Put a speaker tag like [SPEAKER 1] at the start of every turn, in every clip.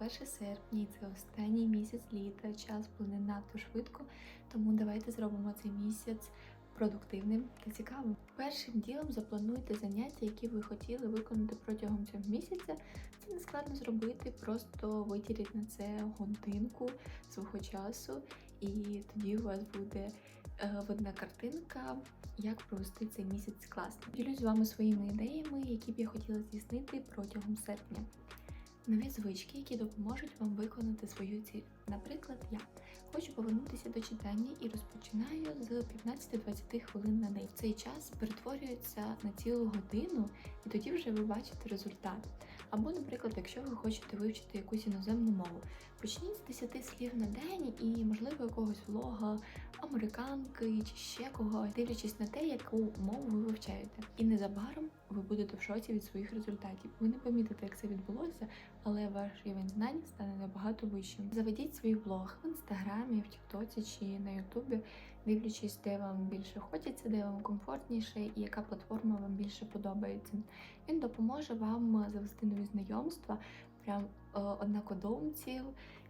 [SPEAKER 1] вже 1 серпня, і це останній місяць літа. Час плине надто швидко, тому давайте зробимо цей місяць продуктивним та цікавим. Першим ділом заплануйте заняття, які ви хотіли виконати протягом цього місяця. Це не складно зробити, просто виділіть на це годинку свого часу, і тоді у вас буде е, видна картинка, як провести цей місяць класно. Ділюсь з вами своїми ідеями, які б я хотіла здійснити протягом серпня. Нові звички, які допоможуть вам виконати свою ціль. Наприклад, я хочу повернутися до читання і розпочинаю з 15-20 хвилин на день. Цей час перетворюється на цілу годину, і тоді вже ви бачите результат. Або, наприклад, якщо ви хочете вивчити якусь іноземну мову, почніть з 10 слів на день і, можливо, якогось влога, американки чи ще кого, дивлячись на те, яку мову ви вивчаєте. І незабаром ви будете в шоці від своїх результатів. Ви не помітите, як це відбулося, але ваш рівень знань стане набагато вищим. Заведіть свій блог в інстаграмі, в Тіктоці чи на Ютубі, дивлячись, де вам більше хочеться, де вам комфортніше і яка платформа вам більше подобається. Він допоможе вам завести нові знайомства, прям однакодумців,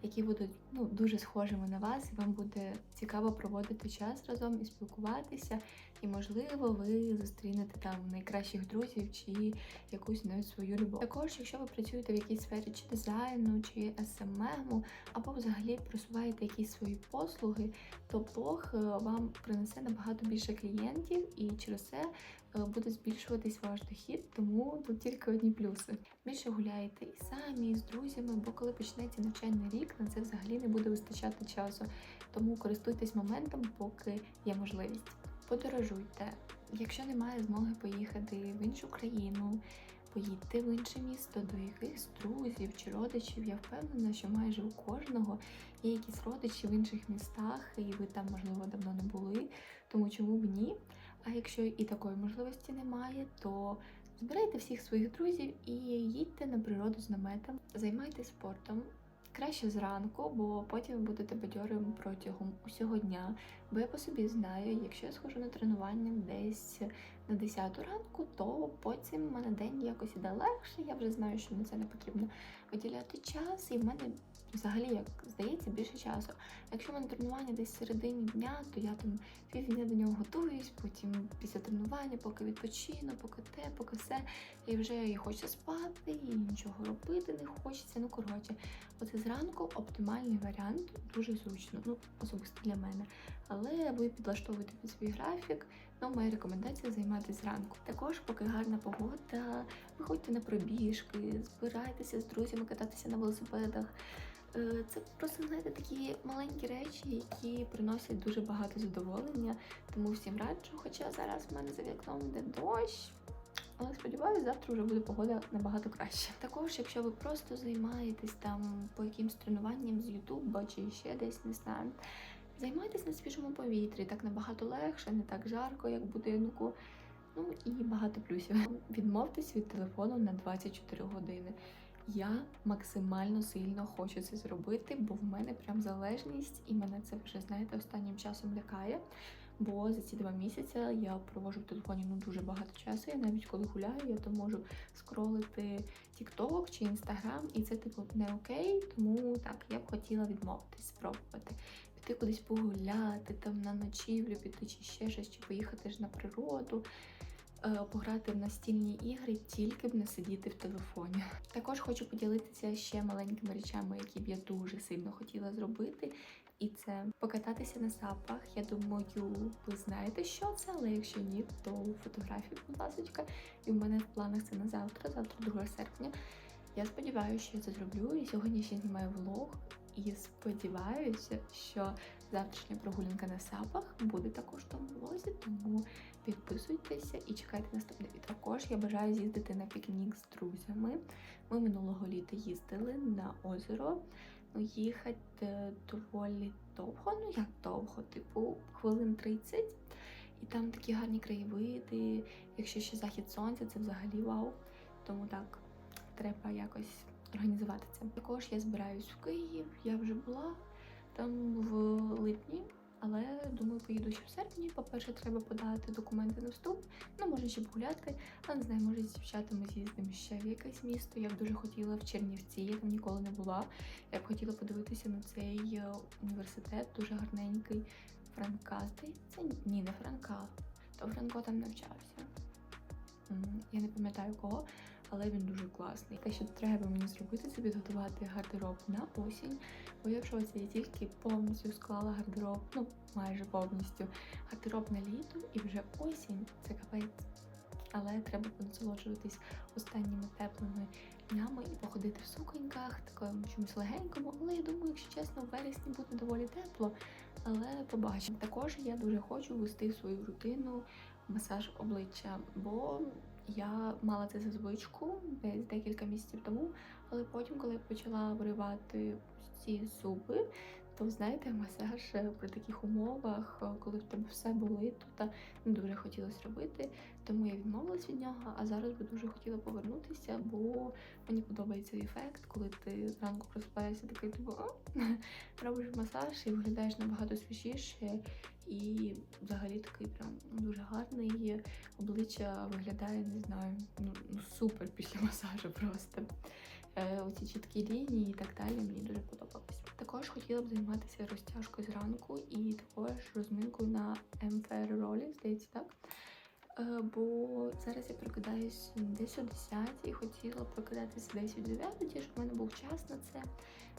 [SPEAKER 1] які будуть ну дуже схожими на вас, і вам буде цікаво проводити час разом і спілкуватися. І, можливо, ви зустрінете там найкращих друзів чи якусь навіть свою любов. Також, якщо ви працюєте в якійсь сфері чи дизайну, чи СММу, або взагалі просуваєте якісь свої послуги, то блог е, вам принесе набагато більше клієнтів, і через це е, буде збільшуватись ваш дохід, тому тут тільки одні плюси. Більше гуляєте і самі, і з друзями, бо коли почнеться навчальний рік, на це взагалі не буде вистачати часу. Тому користуйтесь моментом, поки є можливість. Подорожуйте. Якщо немає змоги поїхати в іншу країну, поїдьте в інше місто до якихось друзів чи родичів. Я впевнена, що майже у кожного є якісь родичі в інших містах, і ви там, можливо, давно не були, тому чому б ні? А якщо і такої можливості немає, то збирайте всіх своїх друзів і їдьте на природу з наметом, займайтесь спортом. Краще зранку, бо потім будете бадьорим протягом усього дня. Бо я по собі знаю, якщо я схожу на тренування десь на 10 ранку, то потім в мене день якось іде легше. Я вже знаю, що на це не потрібно виділяти час, і в мене взагалі, як здається, більше часу. Якщо в мене тренування десь в середині дня, то я там півдня до нього готуюсь, потім після тренування, поки відпочину, поки те, поки все, і вже і хочу спати, і нічого робити не хочеться. Ну коротше, оце зранку оптимальний варіант, дуже зручно, ну особисто для мене. Але ви підлаштовуєте під свій графік. Ну, моя рекомендація займатися зранку. Також, поки гарна погода, виходьте на пробіжки, збирайтеся з друзями кататися на велосипедах. Е, Це просто знаєте такі маленькі речі, які приносять дуже багато задоволення. Тому всім раджу. Хоча зараз в мене за вікном йде дощ. Але сподіваюся, завтра вже буде погода набагато краще. Також, якщо ви просто займаєтесь там по якимсь тренуванням з Ютуба чи ще десь не знаю, займайтесь на свіжому повітрі, так набагато легше, не так жарко, як в будинку. Ну і багато плюсів. Відмовтесь від телефону на 24 години. Я максимально сильно хочу це зробити, бо в мене прям залежність, і мене це вже знаєте останнім часом лякає. Бо за ці два місяці я провожу в телефоні ну дуже багато часу. Я навіть коли гуляю, я то можу скролити TikTok чи Instagram, і це типу не окей. Тому так я б хотіла відмовитись, спробувати. Піти кудись погуляти, там на ночівлю, піти чи ще щось, чи поїхати ж на природу. е, Пограти в настільні ігри, тільки б не сидіти в телефоні. Також хочу поділитися ще маленькими речами, які б я дуже сильно хотіла зробити. І це покататися на сапах. Я думаю, ви знаєте, що це, але якщо ні, то фотографії, будь ласка. І в мене в планах це на завтра, завтра 2 серпня. Я сподіваюся, що я це зроблю. І сьогодні ще знімаю влог. І сподіваюся, що завтрашня прогулянка на сапах буде також в тому влозі, тому підписуйтеся і чекайте наступне відео. Також я бажаю з'їздити на пікнік з друзями. Ми минулого літа їздили на озеро. Ну, їхати доволі довго, ну як довго, типу хвилин 30. І там такі гарні краєвиди. Якщо ще захід сонця, це взагалі вау. Тому так, треба якось організувати це. Також я збираюсь в Київ, я вже була там в липні, але думаю, поїду ще в серпні. По-перше, треба подати документи на вступ. Ну, може ще погуляти, але не знаю, може з дівчатами з'їздимо ще в якесь місто. Я б дуже хотіла в Чернівці, я там ніколи не була. Я б хотіла подивитися на цей е, університет, дуже гарненький. Франка, здається, ні, не Франка. То Франко там навчався. Я не пам'ятаю кого, але він дуже класний. Те, що треба мені зробити, це підготувати гардероб на осінь. Бо я в я тільки повністю склала гардероб, ну майже повністю гардероб на літо і вже осінь це капець. Але треба насолоджуватись останніми теплими днями і походити в суконьках, такому чомусь легенькому. Але я думаю, якщо чесно, в вересні буде доволі тепло. Але побачимо. Також я дуже хочу ввести в свою рутину масаж обличчя, бо я мала це за звичку десь декілька місяців тому, але потім, коли почала виривати ці зуби, то знаєте, масаж е, при таких умовах, е, коли в тебе все болить, то не дуже хотілося робити, тому я відмовилась від нього. А зараз би дуже хотіла повернутися, бо мені подобається ефект, коли ти зранку просипаєшся, такий типу, робиш масаж і виглядаєш набагато свіжіше. І взагалі такий прям дуже гарний обличчя виглядає, не знаю, ну, ну супер після масажу просто. Е, оці чіткі лінії і так далі мені дуже подобалось. Також хотіла б займатися розтяжкою зранку і також розминкою на МФР ролі, здається, так. Е, Бо зараз я прокидаюсь десь о 10 і хотіла прокидатися десь о 9, щоб в мене був час на це.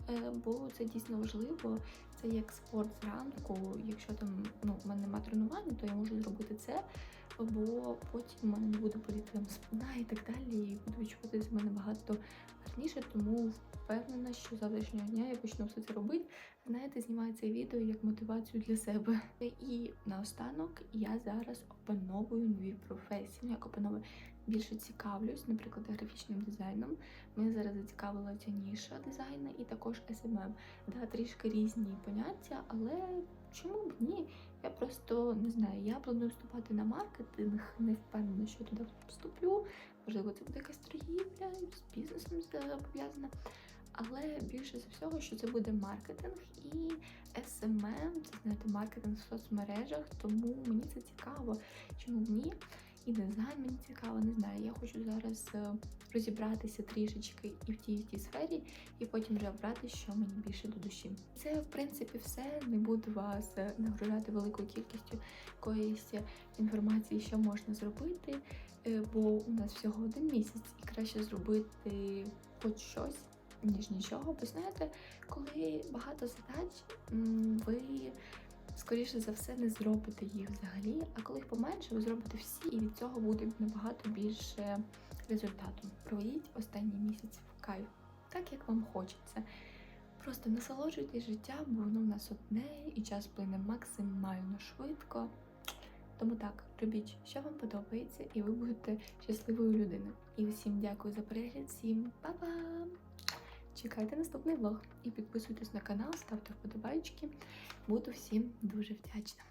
[SPEAKER 1] Е, Бо це дійсно важливо. Це як спорт зранку. Якщо там ну, в мене немає тренування, то я можу зробити це, бо потім в мене не буде боліти там спина і так далі, і буду відчувати себе набагато гарніше. Тому впевнена, що завтрашнього дня я почну все це робити. Знаєте, знімаю це відео як мотивацію для себе. І наостанок я зараз опановую нові професії. Ну, як опановую більше цікавлюсь, наприклад, графічним дизайном. Мене зараз зацікавила ця ніша дизайну і також SMM. Да, трішки різні поняття, але чому б ні? Я просто не знаю, я планую вступати на маркетинг, не впевнена, що туди вступлю. Можливо, це буде якась торгівля з бізнесом пов'язана. Але більше за всього, що це буде маркетинг і SMM, це знаєте, маркетинг в соцмережах, тому мені це цікаво. Чому б ні? І дизайн мені цікаво, не знаю. Я хочу зараз е, розібратися трішечки і в тій, і в тій сфері, і потім вже обрати, що мені більше до душі. Це в принципі все. Не буду вас е, нагружати великою кількістю якоїсь інформації, що можна зробити, е, бо у нас всього один місяць, і краще зробити хоч щось. Ніж нічого, бо знаєте, коли багато задач, ви скоріше за все не зробите їх взагалі. А коли їх поменше, ви зробите всі, і від цього буде набагато більше результату. Проведіть останній місяць в кайф, так як вам хочеться. Просто насолоджуйтесь життям, бо воно в нас одне, і час плине максимально швидко. Тому так, робіть, що вам подобається, і ви будете щасливою людиною. І усім дякую за перегляд, всім па-па! Чекайте наступний влог і підписуйтесь на канал, ставте вподобайки. Буду всім дуже вдячна.